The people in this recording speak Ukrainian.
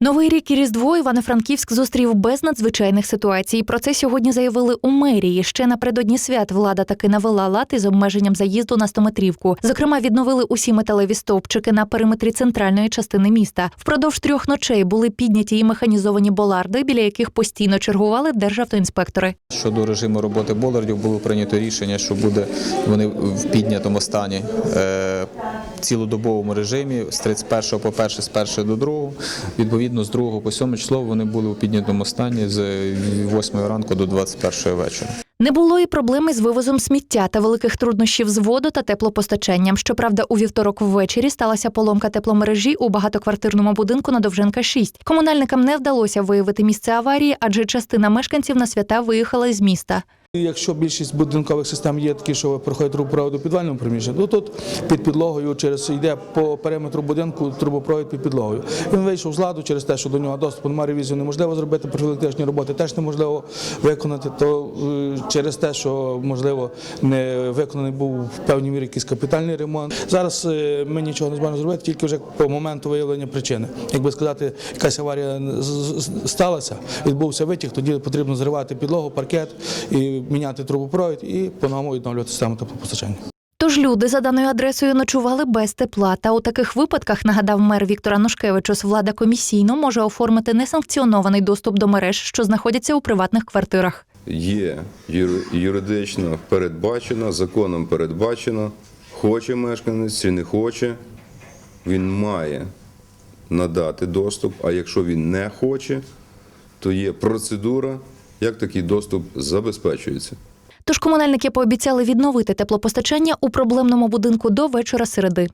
Новий рік і Різдво Івано-Франківськ зустрів без надзвичайних ситуацій. Про це сьогодні заявили у мерії. Ще напередодні свят влада таки навела лад із обмеженням заїзду на стометрівку. Зокрема, відновили усі металеві стовпчики на периметрі центральної частини міста. Впродовж трьох ночей були підняті і механізовані боларди, біля яких постійно чергували державтоінспектори. Щодо режиму роботи болардів було прийнято рішення, що буде вони в піднятому стані е, цілодобовому режимі з 31 по 1, з 1 до 2. Відповідно, з 2 по 7 число вони були у піднятому стані з 8 ранку до 21 вечора. Не було і проблеми з вивозом сміття та великих труднощів з воду та теплопостачанням. Щоправда, у вівторок ввечері сталася поломка тепломережі у багатоквартирному будинку на Довженка 6. Комунальникам не вдалося виявити місце аварії, адже частина мешканців на свята виїхала з міста. Якщо більшість будинкових систем є такі, що проходять трубопровод у підвальному приміщенні, то тут під підлогою через йде по периметру будинку трубопровід під підлогою. Він вийшов з ладу через те, що до нього доступу немає ревізію неможливо зробити, профілактичні роботи теж неможливо виконати. То е, через те, що можливо не виконаний був в певній мірі якийсь капітальний ремонт. Зараз е, ми нічого не зможемо зробити, тільки вже по моменту виявлення причини. Якби сказати, якась аварія сталася, відбувся витік, тоді потрібно зривати підлогу, паркет і міняти трубопровід і по-новому відновлювати систему теплопостачання. Тож люди за даною адресою ночували без тепла. Та у таких випадках нагадав мер Віктор Анушкевичус, влада комісійно може оформити несанкціонований доступ до мереж, що знаходяться у приватних квартирах. є юридично передбачено, законом передбачено, хоче мешканець чи не хоче, він має надати доступ, а якщо він не хоче, то є процедура, як такий доступ забезпечується. Тож комунальники пообіцяли відновити теплопостачання у проблемному будинку до вечора середи.